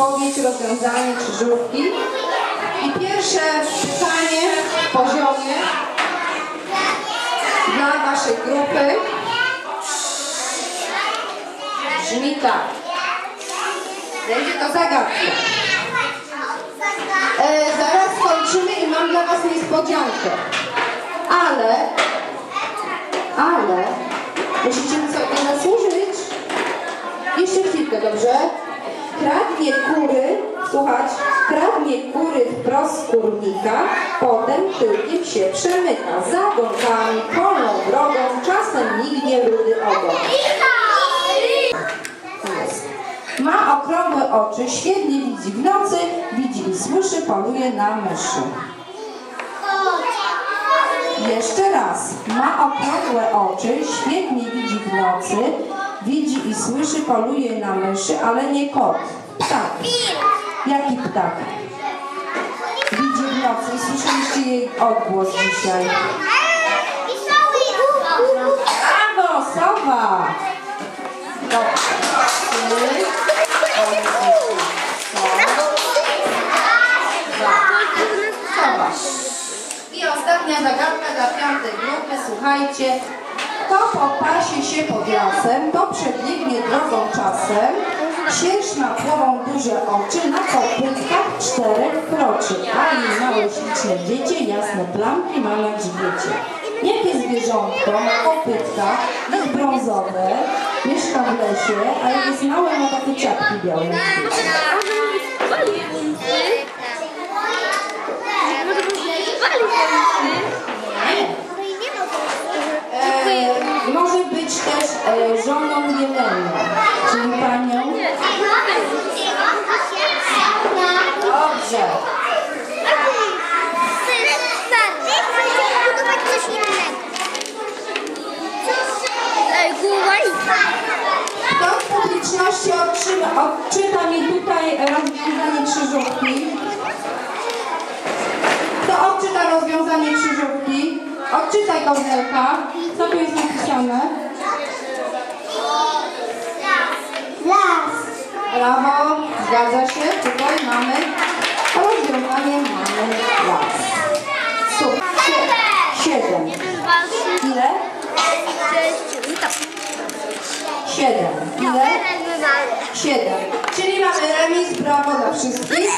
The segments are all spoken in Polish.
podnieść rozwiązanie krzyżówki. I pierwsze pytanie w poziomie dla Waszej grupy brzmi tak. Będzie to zagadka. E, zaraz skończymy i mam dla Was niespodziankę. Ale, ale, musicie sobie zasłużyć. Jeszcze chwilkę, dobrze? Kradnie kury, słuchać, kradnie kury wprost kurnika, potem tyłkiem się przemyka. Za gąkami, polną drogą, czasem mignie rudy ogon. Ma okrągłe oczy, świetnie widzi w nocy, widzi i słyszy, poluje na myszy. Jeszcze raz. Ma okrągłe oczy, świetnie widzi w nocy, widzi i słyszy, poluje na myszy, ale nie kot. Ptak. Jaki ptak? Widzi w nocy słyszeliście jej odgłos dzisiaj. Brawo, sowa! Sowa. I ostatnia zagadka dla piątej grupy. Słuchajcie. Kto popasie się pod lasem, to przebiegnie drogą czasem. Sierść ma płową duże oczy, na kopytkach czterech kroczy. A jej małe śliczne dziecię, jasne plamki ma na grzbiecie. Jakie zwierzątko ma kopytka, jest brązowe, mieszka w lesie, a jak jest małe ma takie ciapki białe na grzbiecie. E, może być też e, żoną Jelenia, czyli panią. Dobrze. Kto z publiczności otrzyma, odczyta mi tutaj rozwiązanie krzyżówki? Kto odczyta rozwiązanie krzyżówki? Odczytaj Kornelka. Co tu jest napisane? Brawo, zgadza się. Tutaj mamy rozwiązanie, mamy las. Super. Sie- Siedem. Ile? Siedem. Ile? Siedem. Czyli mamy remis, brawo dla wszystkich.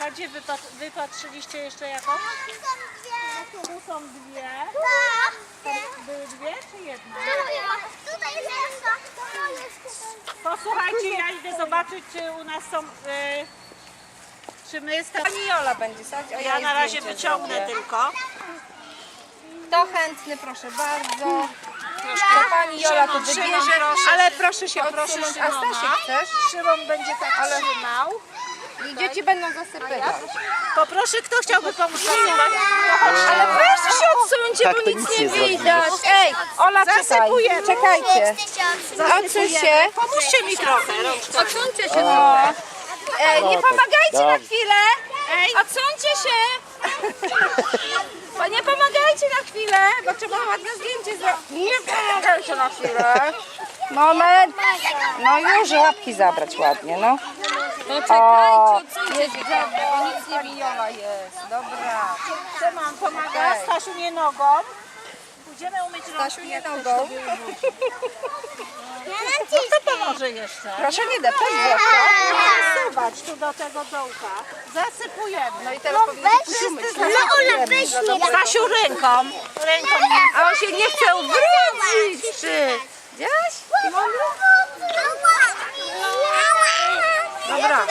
Widzę dziurka. Gdzie wy, pat- wy patrzyliście jeszcze jaką? Tu są dwie. Tam były dwie czy jedna? Tutaj jest jeszcze. To tutaj. Posłuchajcie, ja idę zobaczyć, czy u nas są... E, czy my sta- Pani Jola będzie sadzić, a ja na razie wyciągnę tylko. Kto chętny, proszę bardzo. To pani Jola to wybierze, ale proszę się odsunąć. A. Stasiek chcesz? Szymon będzie tak trzymał. I dzieci będą zasypywać. Poproszę, kto chciałby pomóc zasypać? Ale weźcie się odsuńcie, Tak, bo to nic nic nie widać. Ej, Ola, czekaj. Zasypujemy. Czekajcie. Odsuń się. Pomóżcie mi trochę rączką. Odsuńcie się trochę. Ej, nie pomagajcie na Dobrze. chwilę. Ej. Odsuńcie się. Bo nie pomagajcie na chwilę, bo trzeba ładne zdjęcie zrobić. Nie pomagajcie na chwilę. Moment. No już łapki zabrać ładnie, no. No czekajcie, odsuńcie się bo nic nie wijola jest. Dobra. Szymon pomaga, Ej. Stasiu nie nogą. Pójdziemy umyć rączki. Stasiu, nie nogą. No kto pomoże jeszcze? Proszę nie deptać. Zasypać tu do tego dołka. Zasypujemy. No i teraz powinniśmy. No Ola, weź mnie. Stasiu ręką. Ręką. A on się nie chce ubrudzić, czy? Widziałaś? Dobra.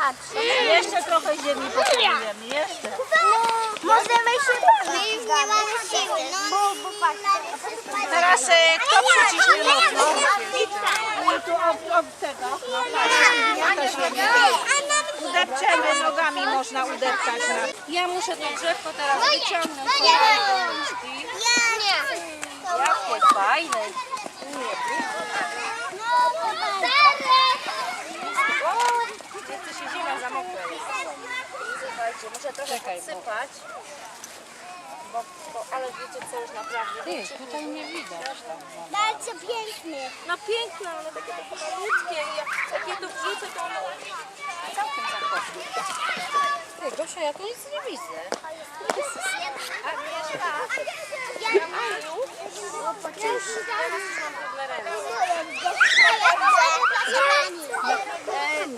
Patrzę. Jeszcze trochę ziemi potrzebujemy. Jeszcze. Możemy się bawić, nie mamy siły. No, bo, bo. Teraz e, kto przyciśnie mocno? I tu od, od tego. No. Udepczemy nogami, można udeptać. Na... Ja muszę to drzewko teraz wyciągnąć. No nie. Ja nie. Jakie fajne. Jeszcze się ziemia za mokra jest. Słuchajcie, muszę trochę podsypać. Bo, bo, ale wiecie co już naprawdę. Ty, tutaj nie widać. Bardzo piękny. No piękne, ale takie tylko malutkie. i Jak, je tu wrzucę, to ono całkiem zachodzi. Ty, Gosia, ja tu nic nie widzę. Agnieszka, Ja e,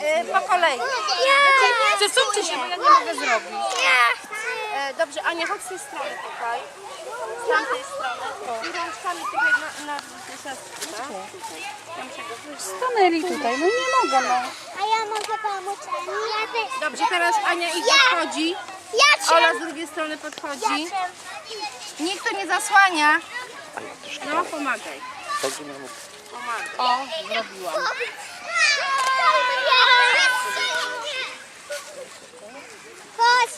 e, po kolei. Przesuńcie się, bo ja nie mogę zrobić. E, dobrze, Ania, chodź z tej strony tutaj. Z tamtej strony. I rączkami tutaj na, na, na Ja muszę go wyjść. Stanęli tutaj, no nie mogą, no. A ja mogę pomóc. Ja też. Dobrze, teraz Ania i podchodzi. Ja cię. Ola z drugiej strony podchodzi. Nikt to nie zasłania. No, pomagaj. Miał O, zrobiłam.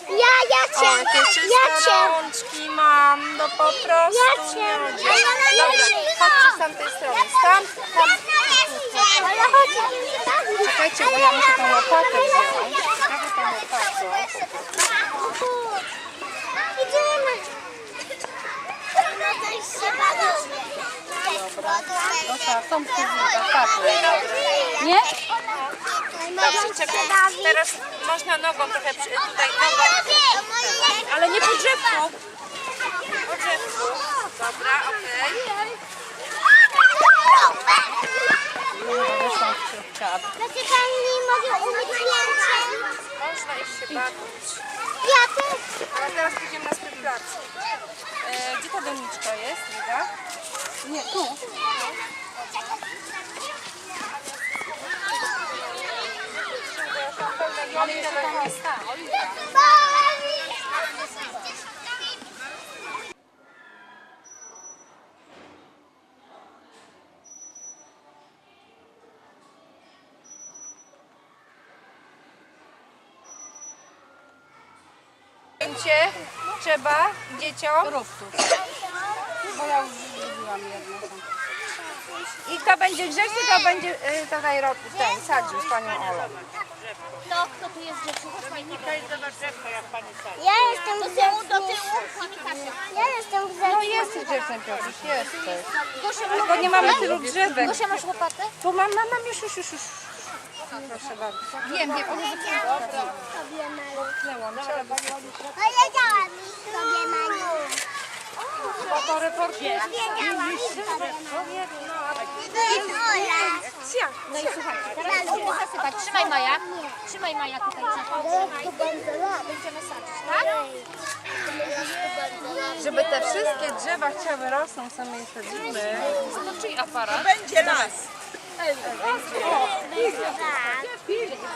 Ja, ja cię. jakie Ja czyste cię. rączki mam, no po prostu Ja cię. miodzie. Dobra, chodźcie z tamtej strony. Tam, tam. Ale chodź. Czekajcie, bo ja muszę tą łopatę wziąć. Prawie tą łopatę. Idziemy. No tak, przywódka, patrz. Nie? Dobrze. Teraz można nogą trochę przy, tutaj nogą. Ale nie po drzewku. Po drzewku. Dobra, okej. Czap. Dlaczego nie mogę umyć ręce? Można iść się bawić. Ja też. Ale teraz pójdziemy na swój plac. E, gdzie ta doniczka jest, Liga? Nie, tu. Ale jeszcze tam jest ta. Zdjęcie trzeba dzieciom. Tu. Bo ja już zrobiłam jedno. I kto będzie grzeczny, to będzie y, tutaj ro- ten sadził z panią Olą. To, kto tu jest grzeczny? Tutaj zobacz drzewko, jak pani sadzi. Ja jestem grzeczny. Do tyłu. Ja jestem grzeczny. No jesteś grzeczny Piotruś, jesteś. Tylko nie mamy tylu drzewek. Gosia, masz łopatę? Tu mam, mam, mam już, już, już, już. Proszę bardzo. Wiem, wiem, one wypłynęły. Sobie malu o reportierze. Wiedziałam. To jest Ola. No i słuchajcie, teraz będziemy. Trzymaj Maja. Trzymaj Maja tutaj. Będziemy sadzić, tak? Żeby te wszystkie drzewa chciały rosną, same je sadzimy. To czyj aparat? Będzie las.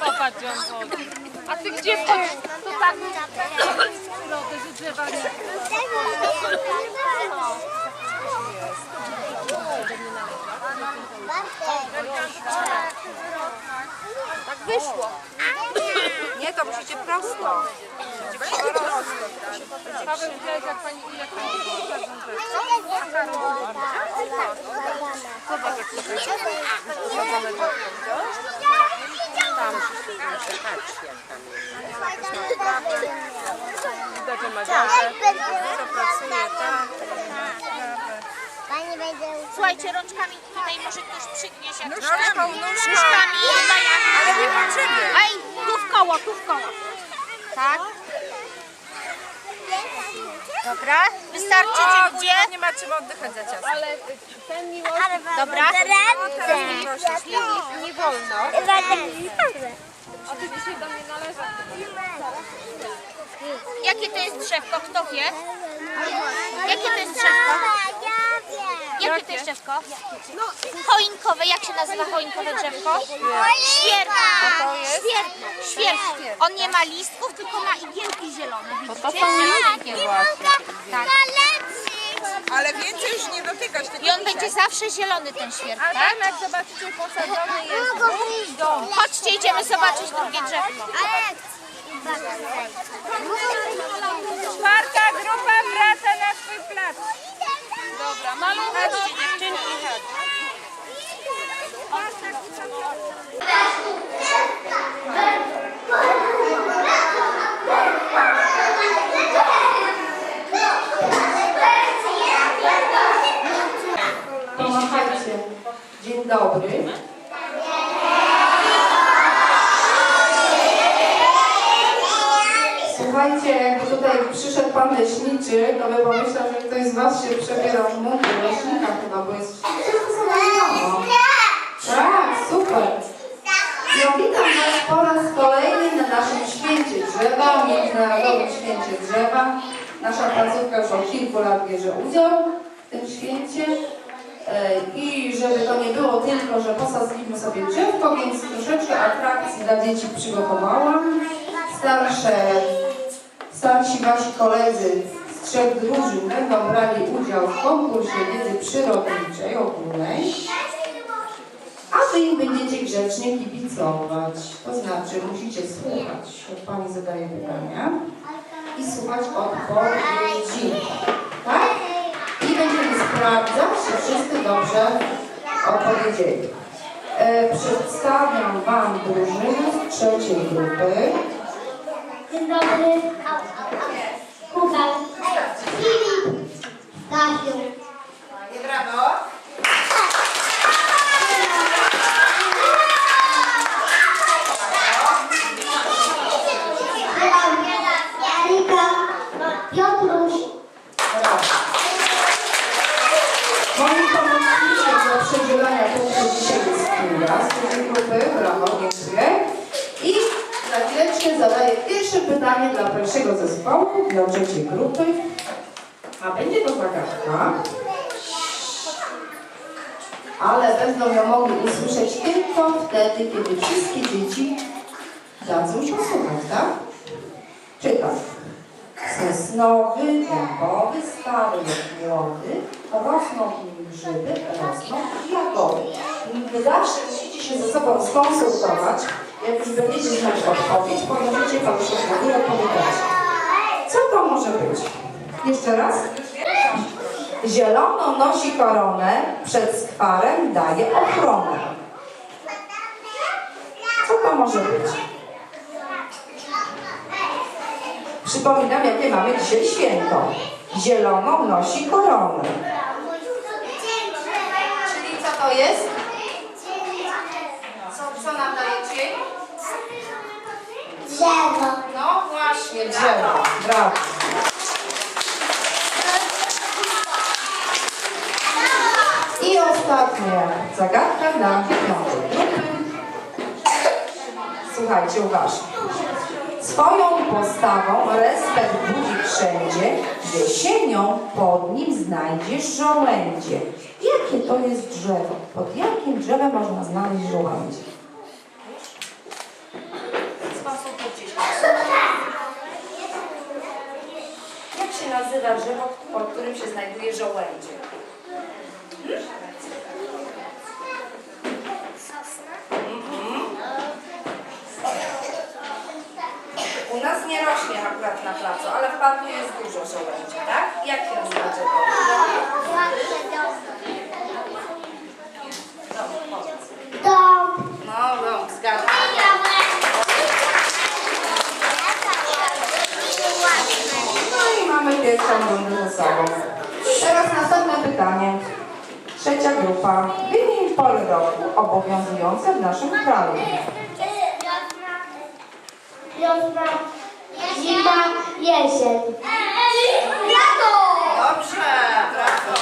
Popatrz, on A ty gdzie wchodzisz? Tak przyrody, że drzewa. Tak wyszło. Nie, to musicie prosto. Paweł, widziałeś jak pani ile Zobacz, jak to jest. Tam pracuje. Pani będzie Słuchajcie, rączkami tutaj może ktoś nóżką. Nóżkami, Maja. Ale nie ciebie. Ej, tu w koło, tu w koło. Tak? Dobra, wystarczy, dziękuję. gdzie nie ma czym oddychać za ciasto. Ale ten miłość... Dobra. Teraz nie nie, nie wolno. A ty dzisiaj do mnie należasz. Jakie to jest drzewko? Kto wie? Jakie to jest drzewko? Jakie to jest drzewko? No, choinkowe. Jak się nazywa choinkowe drzewko? Świerk. to jest? Świerk. On nie ma listków, tylko ma igiełki zielone. To Widzicie? są miękkie właśnie. Tak. Ale więcej już nie dotykać tego I on będzie zawsze zielony, ten świerk, A tak? tam jak zobaczycie posadzony jest drugi dom. Chodźcie, idziemy zobaczyć drugie drzewko. Czwarta grupa wraca na swój plac. Dobra, Chodźcie, dziewczynki, chodź. Pomachajcie. Dzień dobry. Słuchajcie, jakby tutaj przyszedł pan leśniczy, to by pomyślał, że ktoś z was się przebiera w mundur leśnika chyba, bo jest wszyscy są wiadomo. Tak, super. No witam was po raz kolejny na naszym święcie drzewa, Międzynarodowym Święcie Drzewa. Nasza placówka już od kilku lat bierze udział w tym święcie. E, I żeby to nie było tylko, że posadziliśmy sobie drzewko, więc troszeczkę atrakcji dla dzieci przygotowałam. Starsze, starsi wasi koledzy z trzech drużyn będą brali udział w konkursie wiedzy przyrodniczej ogólnej. A wy im będziecie grzecznie kibicować. To znaczy musicie słuchać, jak pani zadaje pytania i słuchać odpowiedzi. Tak? I będziemy sprawdzać, czy wszyscy dobrze odpowiedzieli. E, przedstawiam Wam drużynę z trzeciej grupy. Dzień dobry. Kuba. Filip. Kasiu. Brawo. Jarika. Piotruś. Brawo. Moim pomocnikiem do przedzielania punktów dzisiaj jest Kinga z trzeciej grupy. Brawo, dziękuję. I za chwileczkę zadaję pierwsze pytanie dla pierwszego zespołu, dla trzeciej grupy. A będzie to zagadka. Ale będą ją mogli usłyszeć tylko wtedy, kiedy wszystkie dzieci dadzą się słuchać, tak? Czytam. Sosnowy, dębowy, stary młody, rosną w nim grzyby, rosną jagody. Wy zawsze musicie się ze sobą skonsultować. Jak już będziecie znać odpowiedź, pomożecie fałszowowi odpowiadać. Co to może być? Jeszcze raz. Zieloną nosi koronę, przed skwarem daje ochronę. Co to może być? Przypominam, jakie mamy dzisiaj święto. Zieloną nosi koronę. Czyli co to jest? Co, co nam daje cień? Drzewo. No właśnie, drzewo. Brawo. I ostatnia zagadka dla piątej. Słuchajcie uważnie. Swoją postawą respekt budzi wszędzie, jesienią pod nim znajdziesz żołędzie. Jakie to jest drzewo? Pod jakim drzewem można znaleźć żołędzie? Jak się nazywa drzewo, pod którym się znajduje żołędzie? U nas nie rośnie akurat na placu, ale w parku jest dużo żołędzi, tak? Jak się nazywa drzewo? No, no, zgadzam. No i mamy pierwszą rundę ze sobą. Teraz następne pytanie. Trzecia grupa. Wymień pory roku obowiązujące w naszym kraju. Wiosna, zima, jesień. Dobrze, brawo.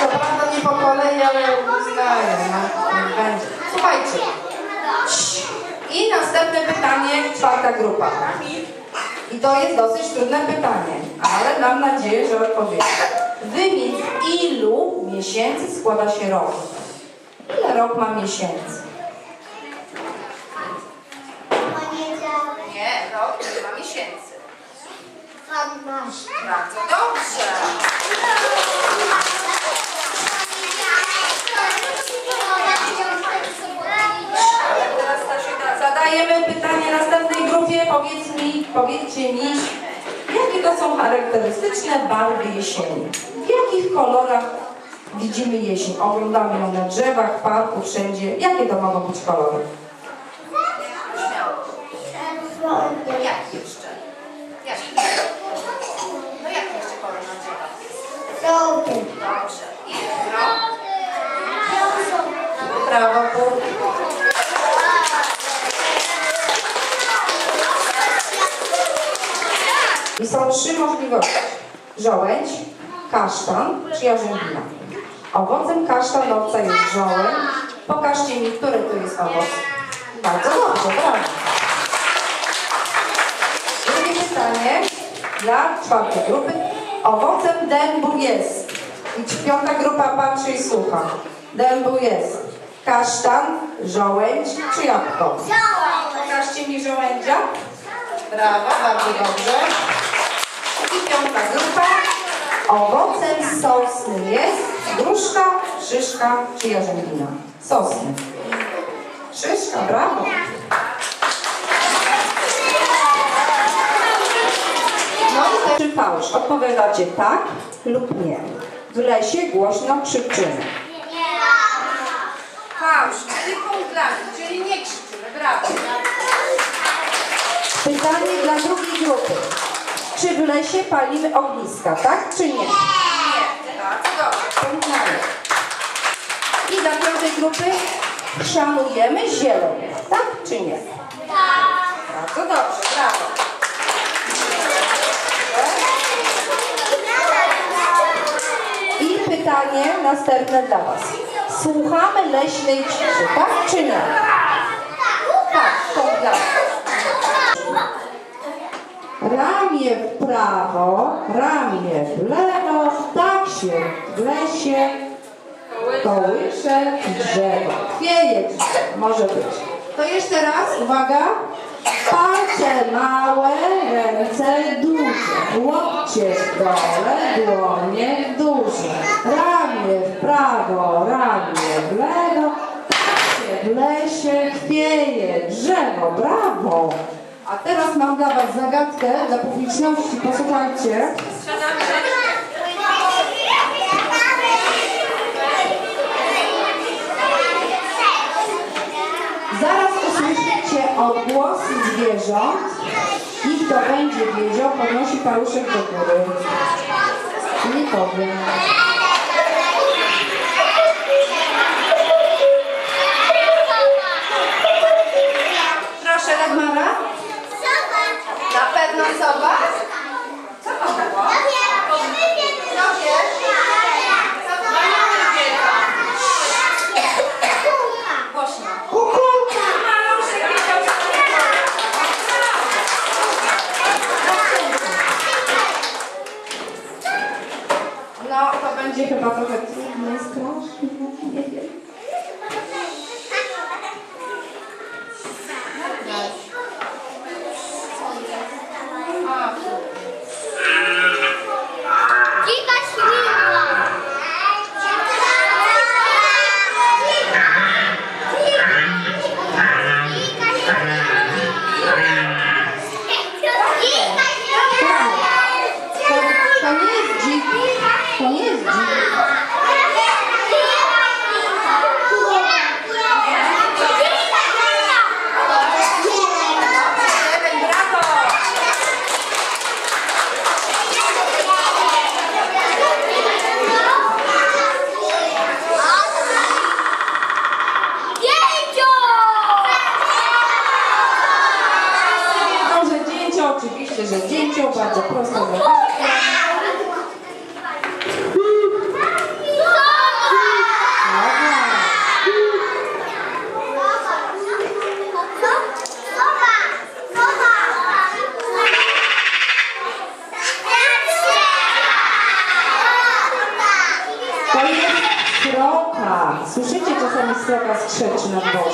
Co prawda nie po ale uznaję. Niech będzie. Słuchajcie. I następne pytanie, czwarta grupa. I to jest dosyć trudne pytanie, ale mam nadzieję, że odpowiecie. Wymień ilu miesięcy składa się rok? Ile rok ma miesięcy? Poniedziałek, Nie, rok nie ma miesięcy. dwanaście. Bardzo dobrze. Teraz Zadajemy pytanie następnej grupie. Powiedz mi, powiedzcie mi, jakie to są charakterystyczne barwy jesieni? W jakich kolorach widzimy jesień? Oglądamy ją na drzewach, w parku, wszędzie. Jakie to mogą być kolory? Czerwony, Jak jeszcze? Jak? No jak jeszcze kolor na drzewach? żółty, Dobrze. I Brawo, pół. I są trzy możliwości. Żołędź, kasztan czy jarzębina. Owocem kasztanowca jest żołędź. Pokażcie mi, który to jest owoc. Bardzo dobrze, brawo. Drugie pytanie dla czwartej grupy. Owocem dębu jest. I piąta grupa patrzy i słucha. Dębu jest kasztan, żołędź czy jabłko? Pokażcie mi żołędzia. Brawo, bardzo dobrze. I piąta grupa. Owocem sosny jest gruszka, szyszka czy jarzębina? Sosny. Szyszka, brawo. No i czy fałsz. Odpowiadacie tak lub nie. W lesie głośno krzyczymy. Fałsz, czyli punkt dla czyli nie krzyczymy, lesie palimy ogniska, tak czy nie? Nie. Bardzo dobrze. I dla piątej grupy szanujemy zieleń, tak czy nie? Bardzo dobrze, brawo. I pytanie następne dla Was. Słuchamy leśnej ciszy, tak czy nie? Tak, to dla Was. Ramię w prawo, ramię w lewo, tak się w lesie kołysze drzewo. Drzewo, może być. To jeszcze raz, uwaga. Palce małe, ręce duże, łokcie w dole, dłonie duże. Ramię w prawo, ramię w lewo, tak się w lesie chwieje drzewo. Brawo! A teraz mam dla Was zagadkę dla publiczności. Posłuchajcie. Zaraz usłyszycie odgłosy zwierząt i kto będzie wiedział, podnosi paluszek do góry. Nie powiem. Bardzo prosta zagadka. Dobra. To jest sroka. Słyszycie czasami sroka skrzeczy na dworze.